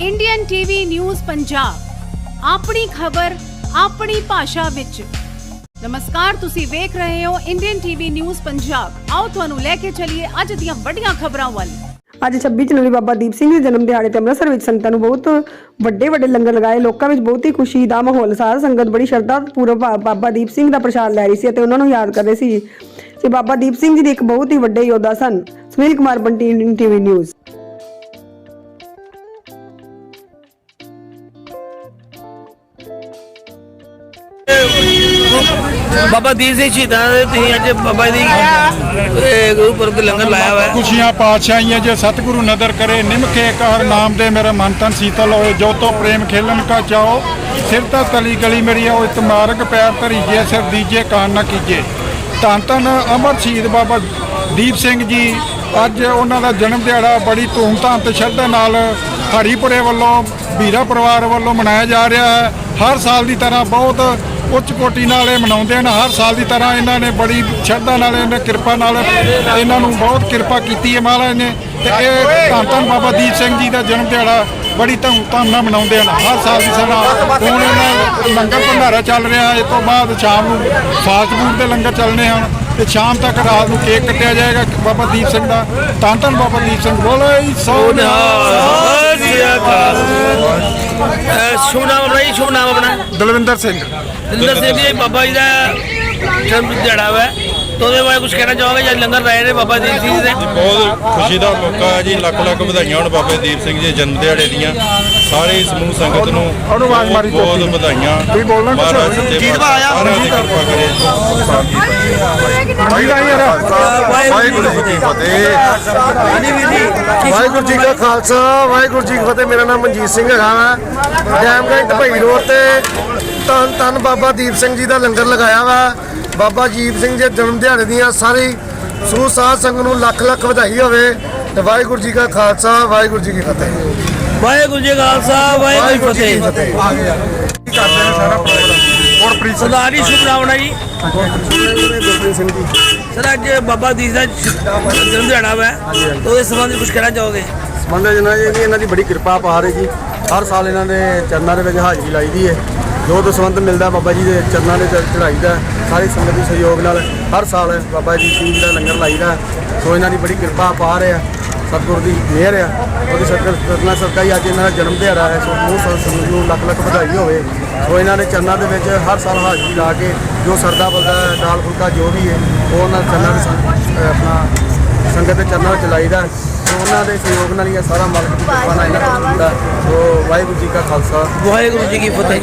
Indian TV news Punjab ਆਪਣੀ ਖਬਰ, ਆਪਣੀ ਭਾਸ਼ਾ ਵਿੱਚ। ਨਮਸਕਾਰ, ਤੁਸੀਂ ਵੇਖ ਰਹੇ ਹੋ ਇੰਡੀਅਨ ਟੀਵੀ ਨਿਊਜ਼ ਪੰਜਾਬ ਆਓ ਤੁਹਾਨੂੰ ਲੈ ਕੇ ਚੱਲੀਏ ਅੱਜ ਦੀਆਂ ਵੱਡੀਆਂ ਖਬਰਾਂ ਵੱਲ। ਅੱਜ 26 ਜਨਵਰੀ ਬਾਬਾ ਦੀਪ ਸਿੰਘ ਦੇ ਜਨਮ ਦਿਹਾੜੇ ਤੇ ਅੰਮ੍ਰਿਤਸਰ ਵਿੱਚ ਸੰਗਤਾਂ ਨੂੰ ਬਹੁਤ ਵੱਡੇ ਵੱਡੇ ਲੰਗਰ ਲਗਾਏ। ਲੋਕਾਂ ਵਿੱਚ ਬਹੁਤ ਹੀ ਖੁਸ਼ੀ ਦਾ ਮਾਹੌਲ ਸਾਧ ਸੰਗਤ ਬੜੀ ਸ਼ਰਧਾ ਪੂਰਵ ਬਾਬਾ ਦੀਪ ਸਿੰਘ ਦਾ ਪ੍ਰਸ਼ਾਦ ਲੈ ਰਹੀ ਸੀ ਅਤੇ ਉਹਨਾਂ ਨੂੰ ਯਾਦ ਕਰ ਰਹੇ ਸੀ। ਤੇ ਬਾਬਾ ਦੀਪ ਸਿੰਘ ਜੀ ਦੇ ਇੱਕ ਬਹੁਤ ਹੀ ਵੱਡੇ ਯੋਧਾ ਸਨ। ਸੁਨੀਲ ਕੁਮਾਰ ਬੰਟੀ ਟੀਵੀ ਨਿਊਜ਼ ਬਾਬਾ ਦੀਪ ਸਿੰਘ ਸ਼ਹੀਦਾਂ ਦੇ ਤੁਸੀਂ ਅੱਜ ਬਾਬਾ ਦੀ, ਇਹ ਗੁਰਪੁਰਬ ਤੇ ਲੰਗਰ ਲਾਇਆ ਹੋਇਆ ਹੈ। ਖੁਸ਼ੀਆਂ ਪਾਤਸ਼ਾਹੀਆਂ ਜੇ ਸਤਿਗੁਰੂ ਨਦਰ ਕਰੇ ਨਿਮਕੇ ਕਰ ਨਾਮ ਦੇ ਮੇਰਾ ਮਨ ਤਨ ਸੀਤਲ ਹੋਏ, ਜੋ ਤੋ ਪ੍ਰੇਮ ਖੇਲਨ ਕਾ ਚਾਓ ਸਿਰ ਤਾਂ ਤਲੀ ਗਲੀ ਮੇਰੀ ਉਹ ਇਤਮਾਰਕ ਪੈਰ ਧਰੀ ਸਿਰ ਦੀਜੇ, ਕਾਨ ਨਾ ਕੀਜੇ ਧੰਨ ਧੰਨ ਅਮਰ ਸ਼ਹੀਦ ਬਾਬਾ ਦੀਪ ਸਿੰਘ ਜੀ, ਅੱਜ ਉਹਨਾਂ ਦਾ ਜਨਮ ਦਿਹਾੜਾ ਬੜੀ ਧੂਮਧਾਮ ਤੇ ਸ਼ਰਧਾ ਨਾਲ ਹਰੀਪੁਰੇ ਵੱਲੋਂ ਵੀਰਾ ਪਰਿਵਾਰ ਵੱਲੋਂ ਮਨਾਇਆ ਜਾ ਰਿਹਾ ਹੈ ਹਰ ਸਾਲ ਦੀ ਤਰ੍ਹਾਂ ਬਹੁਤ ਉੱਚ ਕੋਟੀ ਨਾਲ ਇਹ ਮਨਾਉਂਦੇ ਹਨ। ਹਰ ਸਾਲ ਦੀ ਤਰ੍ਹਾਂ ਇਹਨਾਂ ਨੇ ਬੜੀ ਸ਼ਰਧਾ ਨਾਲ, ਇਹਨਾਂ ਕਿਰਪਾ ਨਾਲ ਇਹਨਾਂ ਨੂੰ ਬਹੁਤ ਕਿਰਪਾ ਕੀਤੀ ਹੈ ਮਹਾਰਾਜ ਨੇ। ਤੇ ਇਹ ਧੰਨ ਧੰਨ ਬਾਬਾ ਦੀਪ ਸਿੰਘ ਜੀ ਦਾ ਜਨਮ ਦਿਹਾੜਾ ਬੜੀ ਧੂਮਧਾਮ ਨਾਲ ਮਨਾਉਂਦੇ ਹਨ। ਹਰ ਸਾਲ ਦੀ ਤਰ੍ਹਾਂ ਹੁਣ ਇਹਨਾਂ ਲੰਗਰ ਭੰਡਾਰਾ ਚੱਲ ਰਿਹਾ ਇਸ ਤੋਂ ਬਾਅਦ ਸ਼ਾਮ ਨੂੰ ਫਾਸਟ ਫੂਡ ਦੇ ਲੰਗਰ ਚੱਲਣੇ ਹਨ। ਤੇ ਸ਼ਾਮ ਤੱਕ ਰਾਤ ਨੂੰ ਕੇਕ ਕੱਟਿਆ ਜਾਏਗਾ ਬਾਬਾ ਦੀਪ ਸਿੰਘ ਦਾ। ਧੰਨ ਧੰਨ ਬਾਬਾ ਦੀਪ ਸਿੰਘ। ਬੋਲੇ ਸੋ ਨਿਹਾਲ ਸਤਿ ਸ਼੍ਰੀ ਅਕਾਲ। ਅਹ ਸ਼ੁਭ ਨਾਮ ਆਪਣਾ ਜੀ ਸ਼ੁਭ ਨਾਮ ਆਪਣਾ? ਦਲਵਿੰਦਰ ਸਿੰਘ। ਦਿੰਦਰ ਸਿੰਘ ਜੀ ਬਾਬਾ ਜੀ ਦਾ ਜਨਮ ਦਿਹਾੜਾ ਵਾ। ਤਾਂ ਉਹਦੇ ਬਾਰੇ ਕੁਝ ਕਹਿਣਾ ਚਾਹੋਗੇ? ਜਦ ਲੰਗਰ ਲਾਏ ਨੇ ਬਾਬਾ ਦੀਪ ਸਿੰਘ ਜੀ ਦੇ? ਬਹੁਤ ਖੁਸ਼ੀ ਦਾ ਮੌਕਾ ਹੈ ਜੀ। ਲੱਖ ਲੱਖ ਵਧਾਈਆਂ ਹੋਣ ਬਾਬੇ ਦੀਪ ਸਿੰਘ ਜੀ ਦੇ ਜਨਮ ਦਿਹਾੜੇ ਦੀਆਂ। ਸਾਰੇ ਸਮੂਹ ਸੰਗਤ ਨੂੰ ਉਹਨੂੰ ਆਵਾਜ਼ ਮਾਰੀ ਬਹੁਤ। ਵਧਾਈਆਂ। ਤੁਸੀਂ ਬੋਲਣਾ ਸੱਚੇ ਪਾਤਸ਼ਾਹ ਸਾਰਿਆਂ ਦੀ ਕਿਰਪਾ ਕਰੇ। ਵਾਹਿਗੁਰੂ ਜੀ ਕੀ ਫਤਿਹ। ਵਾਹਿਗੁਰੂ ਜੀ ਕਾ ਖਾਲਸਾ ਵਾਹਿਗੁਰੂ ਜੀ ਕੀ ਫਤਿਹ। ਮੇਰਾ ਨਾਮ ਮਨਜੀਤ ਸਿੰਘ ਹੈਗਾ ਵਾ। ਡੈਮਗੰਜ ਢਪਈ ਰੋਡ ਤੇ ਧੰਨ ਧੰਨ ਬਾਬਾ ਦੀਪ ਸਿੰਘ ਜੀ ਦਾ ਲੰਗਰ ਲਗਾਇਆ ਵਾ। ਬਾਬਾ ਜੀਪ ਸਿੰਘ ਦੇ ਜਨਮ ਦਿਹਾੜੇ ਦੀਆਂ ਸਾਰੀ ਸੂ ਸਾਧ ਸੰਗਤ ਨੂੰ ਲੱਖ ਲੱਖ ਵਧਾਈ ਹੋਵੇ ਤੇ ਵਾਹਿਗੁਰੂ ਜੀ ਕਾ ਖਾਲਸਾ ਵਾਹਿਗੁਰੂ ਜੀ ਕੀ ਫਤਿਹ। ਵਾਹਿਗੁਰੂ ਜੀ ਕਾ ਖਾਲਸਾ ਵਾਹਿਗੁਰੂ ਜੀ ਕੀ ਫਤਿਹ। ਜੀ ਸ਼ੁਭ ਨਾਮ ਆਪਣਾ ਜੀ। ਗੁਰਪ੍ਰੀਤ ਸਿੰਘ ਜੀ। ਸਰ ਅੱਜ ਬਾਬਾ ਦੀਪ ਦਾ ਜਨਮ ਦਿਹਾੜਾ ਤਾਂ ਉਹਦੇ ਸੰਬੰਧ ਵਿੱਚ ਕੁਝ ਕਹਿਣਾ ਚਾਹੋਗੇ? ਮੰਨਦੇ ਜਨਾ ਜੀ ਇਹਨਾਂ ਦੀ ਬੜੀ ਕਿਰਪਾ ਪਾ ਰਹੀ ਜੀ। ਹਰ ਸਾਲ ਇਹਨਾਂ ਦੇ ਚਰਨਾਂ ਦੇ ਵਿੱਚ ਹਾਜ਼ਰੀ ਲਾਈ ਦੀ ਹੈ। ਜੋ ਦਸਵੰਤ ਮਿਲਦਾ ਬਾਬਾ ਜੀ ਦੇ ਚਰਨਾਂ ਦੇ ਚ- ਚੜ੍ਹਾਈਦਾ, ਸਾਰੀ ਸੰਗਤ ਦੇ ਸਹਿਯੋਗ ਨਾਲ ਹਰ ਸਾਲ ਬਾਬਾ ਜੀ ਸਿੰਘ ਦਾ ਲੰਗਰ ਲਾਈਦਾ। ਸੋ ਇਹਨਾਂ ਦੀ ਬੜੀ ਕਿਰਪਾ ਪਾ ਰਿਹਾ ਸਤਿਗੁਰ ਦੀ ਮਿਹਰ ਆ। ਉਹਦੀ ਸਤਿਗੁਰ ਕਰਨਾ ਸਰਕਾਈ ਅੱਜ ਇਹਨਾਂ ਦਾ ਜਨਮ ਦਿਹਾੜਾ ਹੈ, ਸੋ ਉਹ ਸੰਗਤ ਨੂੰ ਲੱਖ ਲੱਖ ਵਧਾਈ ਹੋਵੇ। ਸੋ ਇਹਨਾਂ ਦੇ ਚਰਨਾਂ ਦੇ ਵਿੱਚ ਹਰ ਸਾਲ ਹਾਜ਼ਰੀ ਲਾ ਕੇ ਜੋ ਸਰਦਾ ਬਲਦਾ ਦਾਲ ਫੁਲਕਾ ਜੋ ਵੀ ਹੈ, ਉਹ ਉਹਨਾਂ ਚਰਨਾਂ ਦੇ ਆਪਣਾ ਸੰਗਤ ਦੇ ਚਰਨਾਂ ਵਿੱਚ ਲਾਈਦਾ। ਸੋ ਉਹਨਾਂ ਦੇ ਸਹਿਯੋਗ ਨਾਲ ਹੀ ਇਹ ਸਾਰਾ ਮਾਲਕ ਦੀ ਕਿਰਪਾ ਨਾਲ ਇਹਨਾਂ ਦਾ ਹੁੰਦਾ। ਸੋ ਵਾਹਿਗੁਰੂ ਜੀ ਕਾ ਖਾਲਸਾ। ਵਾਹਿਗੁਰੂ ਜੀ ਕੀ ਫਤਿਹ।